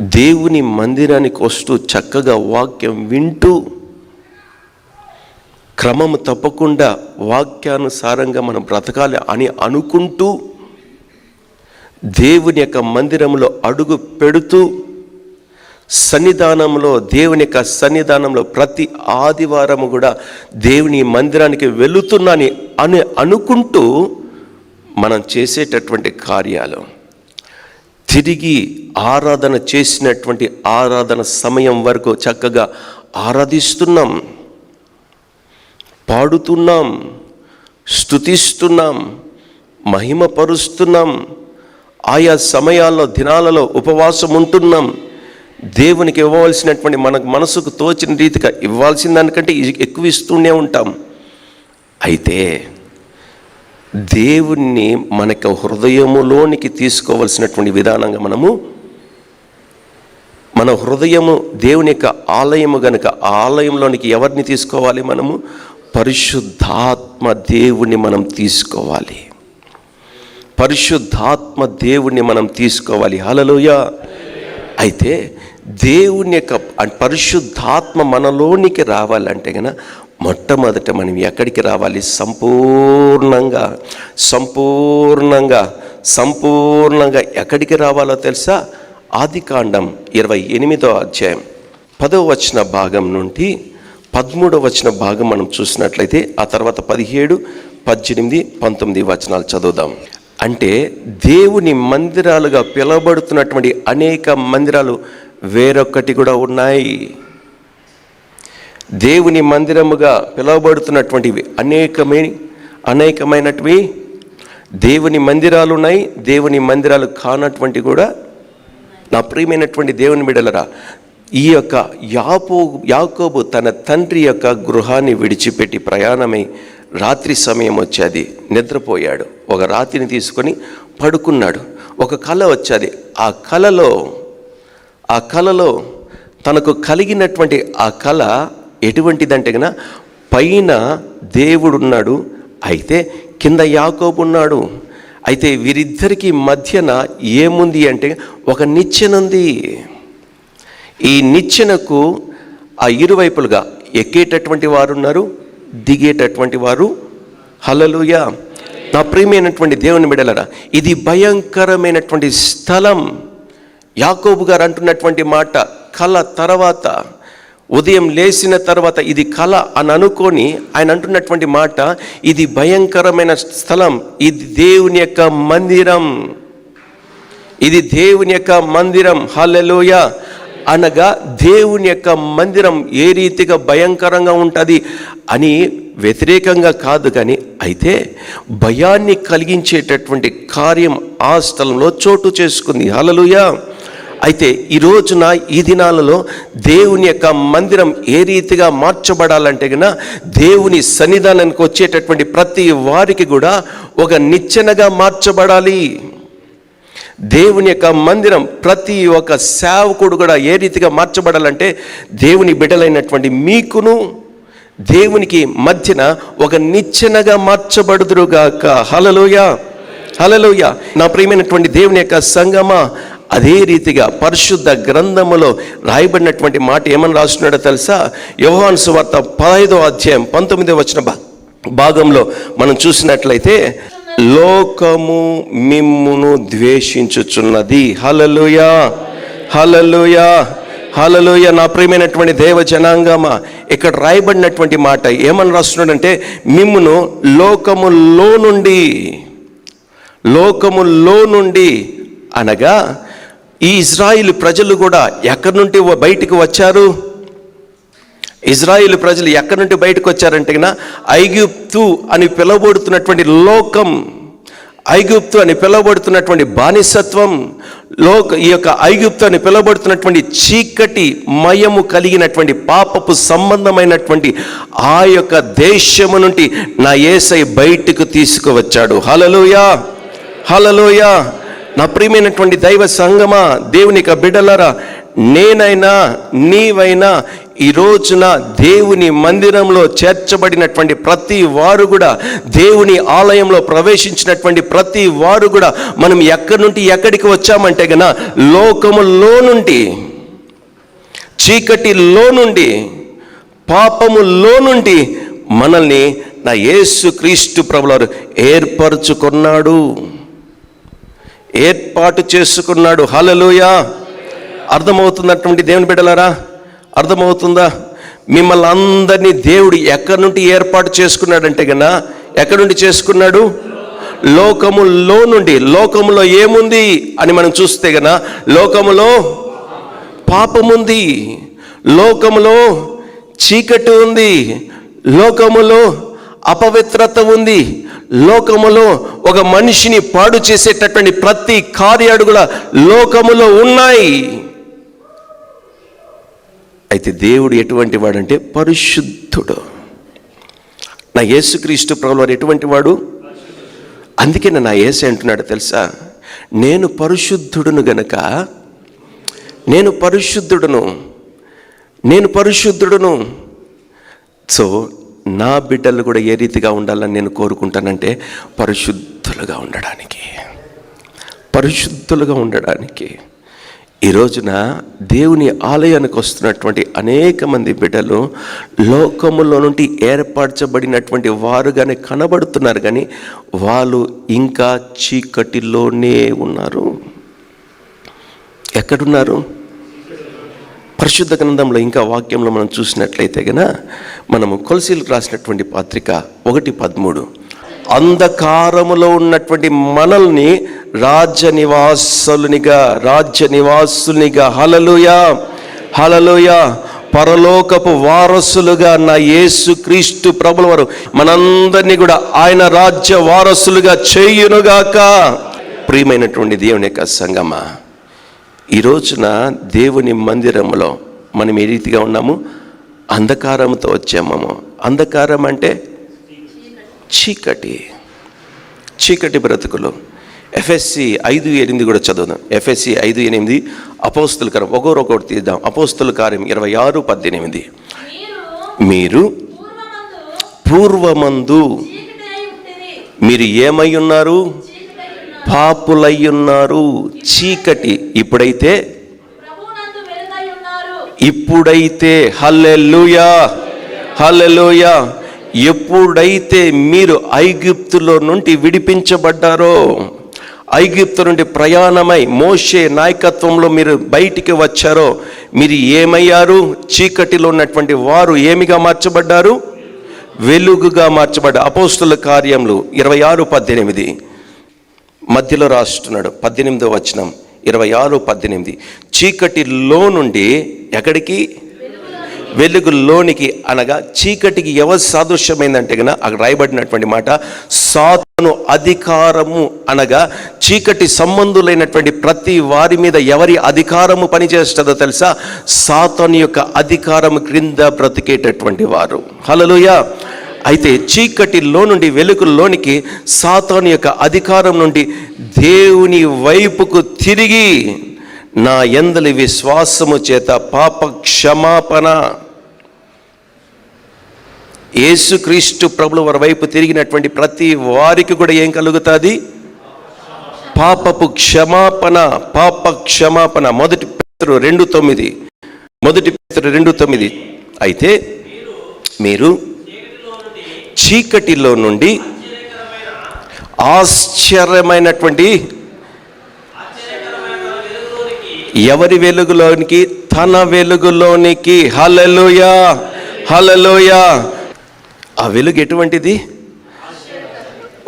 దేవుని మందిరానికి వస్తూ చక్కగా వాక్యం వింటూ క్రమం తప్పకుండా వాక్యానుసారంగా మనం బ్రతకాలి అని అనుకుంటూ దేవుని యొక్క మందిరంలో అడుగు పెడుతూ సన్నిధానంలో దేవుని యొక్క సన్నిధానంలో ప్రతి ఆదివారము కూడా దేవుని మందిరానికి వెళుతున్నాని అని అనుకుంటూ మనం చేసేటటువంటి కార్యాలు. తిరిగి ఆరాధన చేసినటువంటి ఆరాధన సమయం వరకు చక్కగా ఆరాధిస్తున్నాం. పాడుతున్నాం. స్తుతిస్తున్నాం. మహిమపరుస్తున్నాం. ఆయా సమయాల్లో దినాలలో ఉపవాసం ఉంటున్నాం. దేవునికి ఇవ్వవలసినటువంటి మనకు మనసుకు తోచిన రీతిగా ఇవ్వాల్సిన దానికంటే ఎక్కువ ఇస్తూనే ఉంటాం. అయితే దేవుణ్ణి మనకు హృదయములోనికి తీసుకోవలసినటువంటి విధానంగా మనము మన హృదయము దేవుని యొక్క ఆలయము గనుక ఆ ఆలయంలోనికి ఎవరిని తీసుకోవాలి మనము? పరిశుద్ధాత్మ దేవుణ్ణి మనం తీసుకోవాలి. పరిశుద్ధాత్మ దేవుణ్ణి మనం తీసుకోవాలి. హలలోయ అయితే దేవుని యొక్క పరిశుద్ధాత్మ మనలోనికి రావాలంటే కనుక మొట్టమొదట మనం ఎక్కడికి రావాలి? సంపూర్ణంగా సంపూర్ణంగా సంపూర్ణంగా ఎక్కడికి రావాలో తెలుసా? ఆదికాండం ఇరవై ఎనిమిదో అధ్యాయం. పదవ వచన భాగం నుండి పదమూడవ వచన భాగం మనం చూసినట్లయితే ఆ తర్వాత పదిహేడు పద్దెనిమిది పంతొమ్మిది వచనాలు చదువుదాం. అంటే దేవుని మందిరాలుగా పిలువబడుతున్నటువంటి అనేక మందిరాలు వేరొక్కటి కూడా ఉన్నాయి. దేవుని మందిరముగా పిలువబడుతున్నటువంటివి అనేకమైన అనేకమైనటివి దేవుని మందిరాలు ఉన్నాయి దేవుని మందిరాలు కానటువంటి కూడా నా ప్రియమైనటువంటి దేవుని బిడలరా ఈ యొక్క యాపో యాకోబు తన తండ్రి యొక్క గృహాన్ని విడిచిపెట్టి ప్రయాణమై రాత్రి సమయం వచ్చేది నిద్రపోయాడు. ఒక రాత్రిని తీసుకొని పడుకున్నాడు. ఒక కళ వచ్చేది ఆ కళలో ఆ కళలో తనకు కలిగినటువంటి ఆ కళ ఎటువంటిదంటే కనుక పైన దేవుడున్నాడు అయితే కింద యాకోబు ఉన్నాడు అయితే వీరిద్దరికి మధ్యన ఏముంది అంటే ఒక నిచ్చెనుంది ఈ నిచ్చెనకు ఆ ఇరువైపులుగా ఎక్కేటటువంటి వారు ఉన్నారు దిగేటటువంటి వారు. హలలుయ నా ప్రియమైనటువంటి దేవుని బిడలరా ఇది భయంకరమైనటువంటి స్థలం. యాకోబు గారు అంటున్నటువంటి మాట కళ తర్వాత ఉదయం లేచిన తర్వాత ఇది కళ అని అనుకొని ఆయన అంటున్నటువంటి మాట ఇది భయంకరమైన స్థలం ఇది దేవుని యొక్క మందిరం. ఇది దేవుని యొక్క మందిరం హల్లెలూయ. అనగా దేవుని యొక్క మందిరం ఏ రీతిగా భయంకరంగా ఉంటుంది అని వ్యతిరేకంగా కాదు కానీ అయితే భయాన్ని కలిగించేటటువంటి కార్యం ఆ స్థలంలో చోటు చేసుకుంది. హలలుయా అయితే ఈ రోజున ఈ దినాలలో దేవుని యొక్క మందిరం ఏ రీతిగా మార్చబడాలంటే గన దేవుని సన్నిధానానికి వచ్చేటటువంటి ప్రతి వారికి కూడా ఒక నిచ్చెనగా మార్చబడాలి. దేవుని యొక్క మందిరం ప్రతి ఒక్క సేవకుడు కూడా ఏ రీతిగా మార్చబడాలంటే దేవుని బిడ్డలైనటువంటి మీకును దేవునికి మధ్యన ఒక నిచ్చెనగా మార్చబడుదురుగాక. హలలోయ హలలోయ నా ప్రియమైనటువంటి దేవుని యొక్క సంగమ అదే రీతిగా పరిశుద్ధ గ్రంథములో రాయబడినటువంటి మాట ఏమని రాస్తున్నాడో తెలుసా? యోహాన్ సువార్త పదహైదో అధ్యాయం పంతొమ్మిదో వచ్చిన భా- భాగంలో మనం చూసినట్లయితే లోకము మిమ్మును ద్వేషించుచున్నది. హలలుయా హలలుయా హలలోయ నా ప్రియమైనటువంటి దేవ జనాంగమా ఇక్కడ రాయబడినటువంటి మాట ఏమని రాస్తున్నాడంటే మిమ్మును లోకములో నుండి లోకములో నుండి అనగా ఈ ఇజ్రాయిల్ ప్రజలు కూడా ఎక్కడి నుండి బయటికి వచ్చారు? ఇజ్రాయిల్ ప్రజలు ఎక్కడి నుండి బయటకు వచ్చారంటే గన ఐగుప్తు అని పిలువబడుతున్నటువంటి లోకం ఐగుప్తు అని పిలువబడుతున్నటువంటి బానిసత్వం లోక ఈ యొక్క ఐగుప్తు అని పిలువబడుతున్నటువంటి చీకటి మయము కలిగినటువంటి పాపపు సంబంధమైనటువంటి ఆ యొక్క దేశము నుండి నా ఏసై బయటకు తీసుకువచ్చాడు. హలలోయ హలలోయా నా ప్రియమైనటువంటి దైవ సంగమా దేవుని యొక్క నేనైనా నీవైనా ఈ రోజున దేవుని మందిరంలో చేర్చబడినటువంటి ప్రతి వారు కూడా దేవుని ఆలయంలో ప్రవేశించినటువంటి ప్రతి వారు కూడా మనం ఎక్కడి నుండి ఎక్కడికి వచ్చామంటే గన లోకములో నుండి చీకటిలో నుండి పాపములో నుండి మనల్ని నా యేసు క్రీస్తు ప్రభులారు ఏర్పరచుకున్నాడు. ఏర్పాటు చేసుకున్నాడు. హలలుయా అర్థమవుతున్నటువంటి దేవుని బిడ్డలారా అర్థమవుతుందా? మిమ్మల్ని అందరినీ దేవుడు ఎక్కడి నుండి ఏర్పాటు చేసుకున్నాడంటే కన్నా ఎక్కడి నుండి చేసుకున్నాడు? లోకములో నుండి. లోకములో ఏముంది అని మనం చూస్తే గన లోకములో పాపముంది. లోకములో చీకటి ఉంది. లోకములో అపవిత్రత ఉంది. లోకములో ఒక మనిషిని పాడు చేసేటటువంటి ప్రతి కార్యాడుగుల లోకములో ఉన్నాయి. అయితే దేవుడు ఎటువంటి వాడంటే పరిశుద్ధుడు. నా యేసుక్రీస్తు ప్రభువారు ఎటువంటి వాడు? అందుకే నా ఏసే అంటున్నాడు తెలుసా? నేను పరిశుద్ధుడును గనక నేను పరిశుద్ధుడును నేను పరిశుద్ధుడును. సో నా బిడ్డలు కూడా ఏ రీతిగా ఉండాలని నేను కోరుకుంటానంటే పరిశుద్ధులుగా ఉండడానికి. పరిశుద్ధులుగా ఉండడానికి. ఈ రోజున దేవుని ఆలయానికి వస్తున్నటువంటి అనేక మంది బిడ్డలు లోకములో నుండి ఏర్పరచబడినటువంటి వారుగానే కనబడుతున్నారు కానీ వాళ్ళు ఇంకా చీకటిలోనే ఉన్నారు. ఎక్కడున్నారు? పరిశుద్ధ గ్రంథంలో ఇంకా వాక్యంలో మనం చూసినట్లయితే గన మనము కొలసీలకు రాసినటువంటి పత్రిక ఒకటి పదమూడు. అంధకారములో ఉన్నటువంటి మనల్ని రాజ్య నివాసులునిగా రాజ్య నివాసునిగా హలలుయ హలలుయ పరలోకపు వారసులుగా నా యేసు క్రీస్తు ప్రభుల వారు మనందరినీ కూడా ఆయన రాజ్య వారసులుగా చేయునుగాక. ప్రియమైనటువంటి దేవుని యొక్క సంగమా. ఈ రోజున దేవుని మందిరంలో మనం ఏ రీతిగా ఉన్నాము? అంధకారంతో వచ్చాము అంధకారం అంటే చీకటి. చీకటి బ్రతుకులు. ఎఫ్ఎస్సి ఐదు ఎనిమిది కూడా చదువుదాం. ఎఫ్ఎస్సి ఐదు ఎనిమిది అపోస్తుల కార్యం. ఒకరొకటి తీద్దాం. అపోస్తుల కార్యం ఇరవై ఆరు పద్దెనిమిది. మీరు పూర్వమందు. మీరు ఏమై ఉన్నారు? చీకటి అయి ఉన్నారు. పాపులై ఉన్నారు చీకటి ఇప్పుడైతే. ఇప్పుడైతే హల్లెలూయా హల్లెలూయా. ఎప్పుడైతే మీరు ఐగుప్తులో నుండి విడిపించబడ్డారో ఐగుప్తు నుండి ప్రయాణమై మోషే నాయకత్వంలో మీరు బయటికి వచ్చారో మీరు ఏమయ్యారు? చీకటిలో ఉన్నటువంటి వారు ఏమిగా మార్చబడ్డారు? వెలుగుగా మార్చబడ్డ అపోస్తుల కార్యములు ఇరవై ఆరు పద్దెనిమిది. మధ్యలో రాస్తున్నాడు. పద్దెనిమిదో వచనం ఇరవై ఆరు పద్దెనిమిది. చీకటిలో నుండి ఎక్కడికి? వెలుగులోనికి అనగా చీకటికి ఎవరు సాదృశ్యమైందంటే కనుక అక్కడ రాయబడినటువంటి మాట సాతను అధికారము అనగా చీకటి సంబంధులైనటువంటి ప్రతి వారి మీద ఎవరి అధికారము పనిచేస్తుందో తెలుసా? సాతను యొక్క అధికారము క్రింద బ్రతికేటటువంటి వారు. హలలుయా అయితే చీకటిలో నుండి వెలుగులోనికి సాతాను యొక్క అధికారం నుండి దేవుని వైపుకు తిరిగి నా ఎందలి విశ్వాసము చేత పాప క్షమాపణ యేసుక్రీస్తు ప్రభుల వారి వైపు తిరిగినటువంటి ప్రతి వారికి కూడా ఏం కలుగుతుంది? పాపపు క్షమాపణ పాప క్షమాపణ మొదటి పేతురు రెండు తొమ్మిది. మొదటి పేతురు రెండు తొమ్మిది. అయితే మీరు చీకటిలో నుండి ఆశ్చర్యమైనటువంటి ఎవరి వెలుగులోనికి తన వెలుగులోనికి హలలోయా హలలోయా ఆ వెలుగు ఎటువంటిది?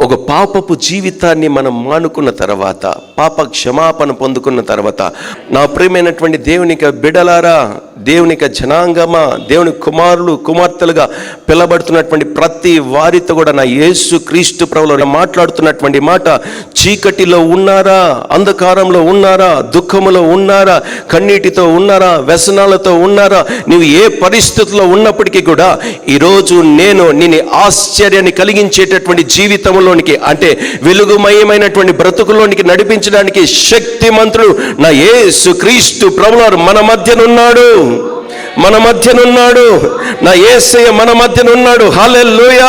ఒక పాపపు జీవితాన్ని మనం మానుకున్న తర్వాత పాప క్షమాపణ పొందుకున్న తర్వాత నా ప్రియమైనటువంటి దేవునిక బిడలారా దేవునిక జనాంగమా దేవుని కుమారులు కుమార్తెలుగా పిలబడుతున్నటువంటి ప్రతి వారితో కూడా నా యేసు క్రీస్తు ప్రభులో మాట్లాడుతున్నటువంటి మాట చీకటిలో ఉన్నారా అంధకారంలో ఉన్నారా దుఃఖములో ఉన్నారా కన్నీటితో ఉన్నారా వ్యసనాలతో ఉన్నారా నువ్వు ఏ పరిస్థితుల్లో ఉన్నప్పటికీ కూడా ఈరోజు నేను నిన్ను ఆశ్చర్యాన్ని కలిగించేటటువంటి జీవితంలోనికి అంటే వెలుగుమయమైనటువంటి బ్రతుకులోనికి నడిపించడానికి శక్తిమంతుడు నా యేసు క్రీస్తు ప్రభువారు మన మధ్యనున్నాడు. మన మధ్యనున్నాడు. నా ఏసయ్య మన మధ్యనున్నాడు. హాలెల్లోయ.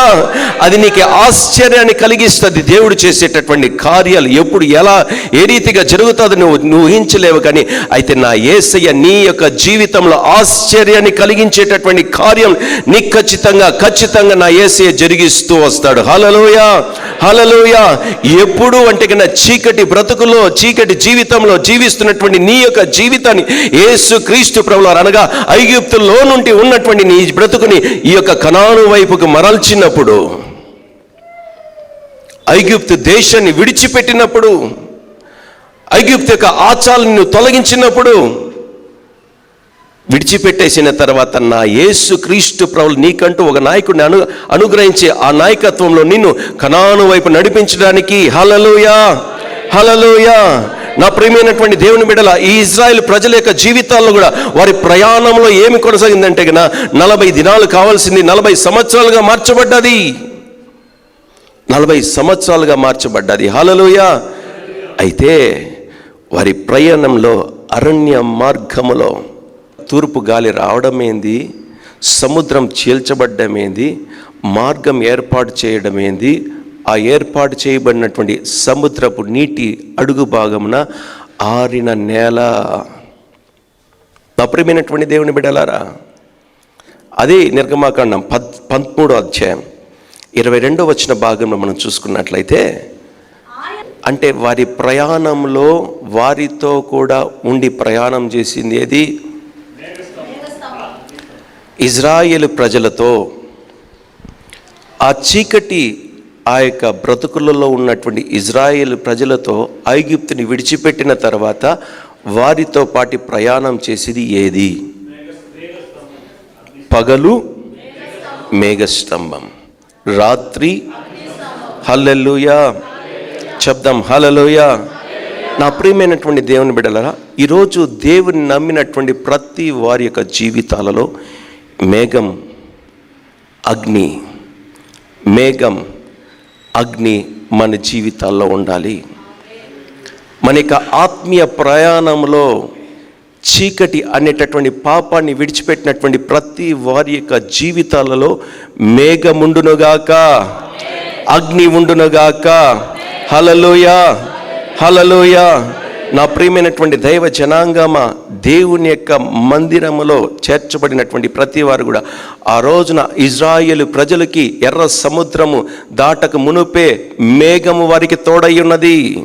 అది నీకు ఆశ్చర్యాన్ని కలిగిస్తుంది. దేవుడు చేసేటటువంటి కార్యాలు ఎప్పుడు ఎలా ఏ రీతిగా జరుగుతుందో నువ్వు నువ్వు ఊహించలేవు కానీ అయితే నా ఏసయ్య నీ యొక్క జీవితంలో ఆశ్చర్యాన్ని కలిగించేటటువంటి కార్యం నీ ఖచ్చితంగా ఖచ్చితంగా నా ఏసయ్య జరిగిస్తూ వస్తాడు. హలలోయ హలలోయ ఎప్పుడు అంటే కన్నా చీకటి బ్రతుకులో చీకటి జీవితంలో జీవిస్తున్నటువంటి నీ యొక్క జీవితాన్ని ఏసు క్రీస్తు ప్రభువారు అనగా ఐగుప్తులో నుండి ఉన్నటువంటి నీ బ్రతుకుని ఈ యొక్క కణాను వైపుకు మరల్చినప్పుడు ఐగుప్తు దేశాన్ని విడిచిపెట్టినప్పుడు ఐగుప్తు యొక్క ఆచారాలను తొలగించినప్పుడు విడిచిపెట్టేసిన తర్వాత నా యేసు క్రీస్తు ప్రభులు నీకంటూ ఒక నాయకుడిని అను అనుగ్రహించి ఆ నాయకత్వంలో నిన్ను కణాను వైపు నడిపించడానికి. హలలుయా హలలుయా నా ప్రియమైనటువంటి దేవుని బిడల ఈ ఇజ్రాయెల్ ప్రజల యొక్క జీవితాల్లో కూడా వారి ప్రయాణంలో ఏమి కొనసాగిందంటే గన నలభై దినాలు కావాల్సింది నలభై సంవత్సరాలుగా మార్చబడ్డది. నలభై సంవత్సరాలుగా మార్చబడ్డది. హాలలోయ అయితే వారి ప్రయాణంలో అరణ్య మార్గములో తూర్పు గాలి రావడం ఏంది సముద్రం చీల్చబడ్డమేంది? మార్గం ఏర్పాటు చేయడమేంది? ఆ ఏర్పాటు చేయబడినటువంటి సముద్రపు నీటి అడుగు భాగమున ఆరిన నేల. అప్రియమైనటువంటి దేవుని బిడలారా అదే నిర్గమాకాండం పద్ పంతమూడో అధ్యాయం ఇరవై రెండో వచ్చిన భాగంలో మనం చూసుకున్నట్లయితే అంటే వారి ప్రయాణంలో వారితో కూడా ఉండి ప్రయాణం చేసింది ఏది? ఇజ్రాయేల్ ప్రజలతో ఆ చీకటి ఆ యొక్క బ్రతుకులలో ఉన్నటువంటి ఇజ్రాయేల్ ప్రజలతో ఐగిప్తుని విడిచిపెట్టిన తర్వాత వారితో పాటి ప్రయాణం చేసేది ఏది? పగలు మేఘస్తంభం. రాత్రి హల్లెలూయా. శబ్దం హలలోయ నా ప్రియమైనటువంటి దేవుని బిడలరా ఈరోజు దేవుని నమ్మినటువంటి ప్రతి వారి యొక్క జీవితాలలో మేఘం అగ్ని మేఘం అగ్ని మన జీవితాల్లో ఉండాలి. మన యొక్క ఆత్మీయ ప్రయాణంలో చీకటి అనేటటువంటి పాపాన్ని విడిచిపెట్టినటువంటి ప్రతి వారి యొక్క జీవితాలలో మేఘముండునుగాక అగ్ని ఉండునుగాక హలలోయ హలలోయ నా ప్రియమైనటువంటి దైవ జనాంగమ దేవుని యొక్క మందిరములో చేర్చబడినటువంటి ప్రతి వారు కూడా ఆ రోజున ఇజ్రాయేలు ప్రజలకి ఎర్ర సముద్రము దాటక మునుపే మేఘము వారికి తోడై ఉన్నది.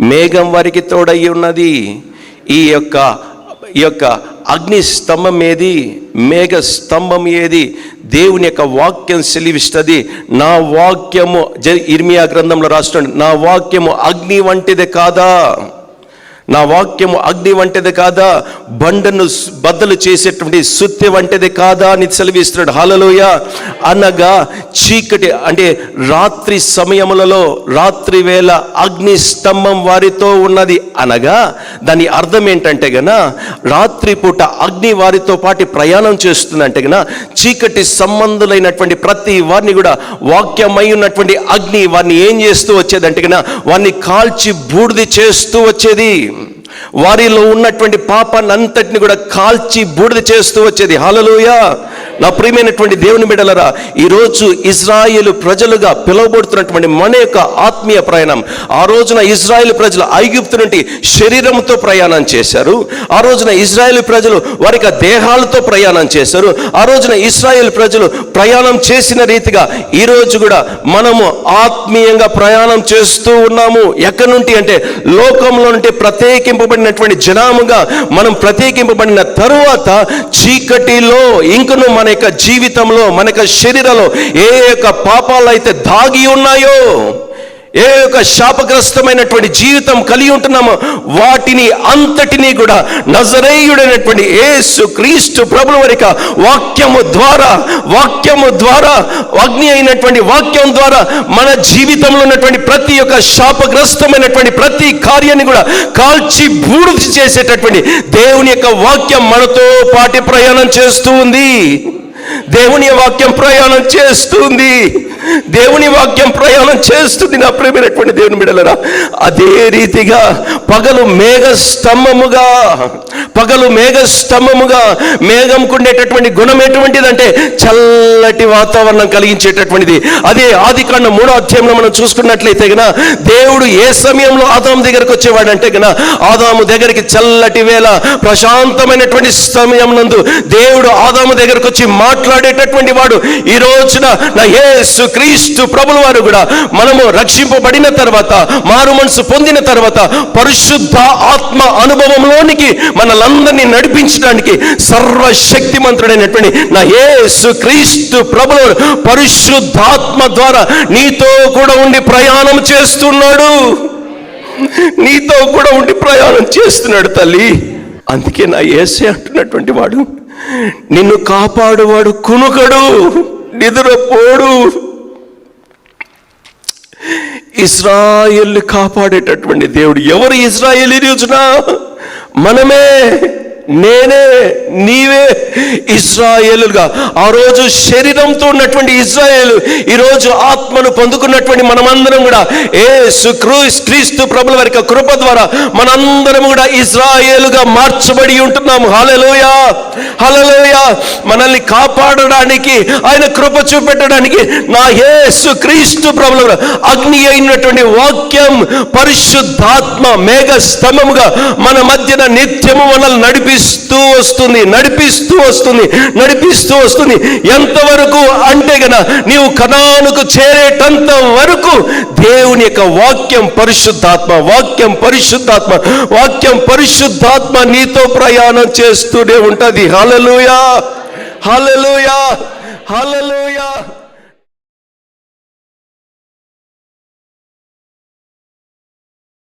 మేఘం వారికి తోడై ఉన్నది. ఈ యొక్క ఈ యొక్క అగ్ని స్తంభం ఏది? మేఘ స్తంభం ఏది? దేవుని యొక్క వాక్యం సెలివిస్తుంది. నా వాక్యము జ ఇర్మియా గ్రంథంలో రాస్తున్నాడు నా వాక్యము అగ్ని వంటిదే కాదా? నా వాక్యము అగ్ని వంటిది కాదా? బండను బద్దలు చేసేటువంటి సుత్తి వంటిది కాదా అని సెలవిస్తున్నాడు. హలలోయ అనగా చీకటి అంటే రాత్రి సమయములలో రాత్రి వేళ అగ్ని స్తంభం వారితో ఉన్నది. అనగా దాని అర్థం ఏంటంటే గన రాత్రి పూట అగ్ని వారితో పాటు ప్రయాణం చేస్తుందంటే గన చీకటి సంబంధులైనటువంటి ప్రతి వారిని కూడా వాక్యమై ఉన్నటువంటి అగ్ని వారిని ఏం చేస్తూ వచ్చేదంటే గన వారిని కాల్చి బూడిది చేస్తూ వచ్చేది. వారిలో ఉన్నటువంటి పాపాన్ని అంతటిని కూడా కాల్చి బూడిద చేస్తూ వచ్చేది. హలలుయ నా ప్రియమైనటువంటి దేవుని బిడలరా ఈరోజు ఇజ్రాయేల్ ప్రజలుగా పిలువబడుతున్నటువంటి మన యొక్క ఆత్మీయ ప్రయాణం. ఆ రోజున ఇజ్రాయేల్ ప్రజలు ఐగుప్తు నుండి శరీరంతో ప్రయాణం చేశారు. ఆ రోజున ఇజ్రాయేల్ ప్రజలు వారి యొక్క దేహాలతో ప్రయాణం చేశారు. ఆ రోజున ఇజ్రాయేల్ ప్రజలు ప్రయాణం చేసిన రీతిగా ఈ రోజు కూడా మనము ఆత్మీయంగా ప్రయాణం చేస్తూ ఉన్నాము. ఎక్కడి నుండి అంటే లోకంలో నుండి ప్రత్యేకింపబడినటువంటి జనాముగా మనం ప్రత్యేకింపబడిన తరువాత చీకటిలో ఇంకను మన యొక్క జీవితంలో మన యొక్క శరీరంలో ఏ యొక్క పాపాలు అయితే దాగి ఉన్నాయో ఏ యొక్క శాపగ్రస్తమైనటువంటి జీవితం కలిగి ఉంటున్నామో వాటిని అంతటినీ కూడా నజరేయుడైనటువంటి ఏసు క్రీస్తు ప్రభుల వరిక వాక్యము ద్వారా వాక్యము ద్వారా అగ్ని అయినటువంటి వాక్యం ద్వారా మన జీవితంలో ఉన్నటువంటి ప్రతి ఒక్క శాపగ్రస్తమైనటువంటి ప్రతి కార్యాన్ని కూడా కాల్చి బూడిద చేసేటటువంటి దేవుని యొక్క వాక్యం మనతో పాటి ప్రయాణం చేస్తూ ఉంది. దేవుని వాక్యం ప్రయాణం చేస్తుంది దేవుని వాక్యం ప్రయాణం చేస్తుంది నా ప్రేమైనటువంటి దేవుని బిడలరా. అదే రీతిగా పగలు మేఘ స్తంభముగా పగలు మేఘ స్తంభముగా మేఘంకు ఉండేటటువంటి గుణం ఎటువంటిదంటే చల్లటి వాతావరణం కలిగించేటటువంటిది. అదే ఆది కాండ మూడో అధ్యాయంలో మనం చూసుకున్నట్లయితే గన దేవుడు ఏ సమయంలో ఆదాము దగ్గరకు వచ్చేవాడంటే గన ఆదాము దగ్గరికి చల్లటి వేళ ప్రశాంతమైనటువంటి సమయం నందు దేవుడు ఆదాము దగ్గరకు వచ్చి మాట్లాడేటటువంటి వాడు ఈ రోజున నా యేసు క్రీస్తు ప్రభుల వారు కూడా మనము రక్షింపబడిన తర్వాత మారు మనసు పొందిన తర్వాత పరిశుద్ధ ఆత్మ అనుభవంలోనికి మనలందరినీ నడిపించడానికి సర్వశక్తిమంతుడైనటువంటి నా యేసు క్రీస్తు ప్రభులు పరిశుద్ధాత్మ ద్వారా నీతో కూడా ఉండి ప్రయాణం చేస్తున్నాడు. నీతో కూడా ఉండి ప్రయాణం చేస్తున్నాడు తల్లి. అందుకే నా ఏసే అంటున్నటువంటి వాడు నిన్ను కాపాడువాడు కునుకడు నిద్రపోడు ఇస్రాయల్ని కాపాడేటటువంటి దేవుడు ఎవరు? ఇజ్రాయేల్ ఈ రోజున మనమే నేనే నీవే ఇజ్రాయేలుగా ఆ రోజు శరీరంతో ఉన్నటువంటి ఇజ్రాయేలు ఈరోజు ఆత్మను పొందుకున్నటువంటి మనమందరం కూడా ఏ క్రీస్తు ప్రభుల వారి కృప ద్వారా మనందరం కూడా ఇజ్రాయేలుగా మార్చబడి ఉంటున్నాము హలలోయ హలలోయ మనల్ని కాపాడడానికి ఆయన కృప చూపెట్టడానికి నా యేసు క్రీస్తు ప్రభుల అగ్ని అయినటువంటి వాక్యం పరిశుద్ధాత్మ మేఘ స్తంభముగా మన మధ్యన నిత్యము మనల్ని నడిపి నడిపిస్తూ వస్తుంది నడిపిస్తూ వస్తుంది నడిపిస్తూ వస్తుంది. ఎంతవరకు అంటే గన నీవు కణానుకు చేరేటంత వరకు దేవుని యొక్క వాక్యం పరిశుద్ధాత్మ వాక్యం పరిశుద్ధాత్మ వాక్యం పరిశుద్ధాత్మ నీతో ప్రయాణం చేస్తూనే ఉంటది. హలలుయా హలలుయా హలలు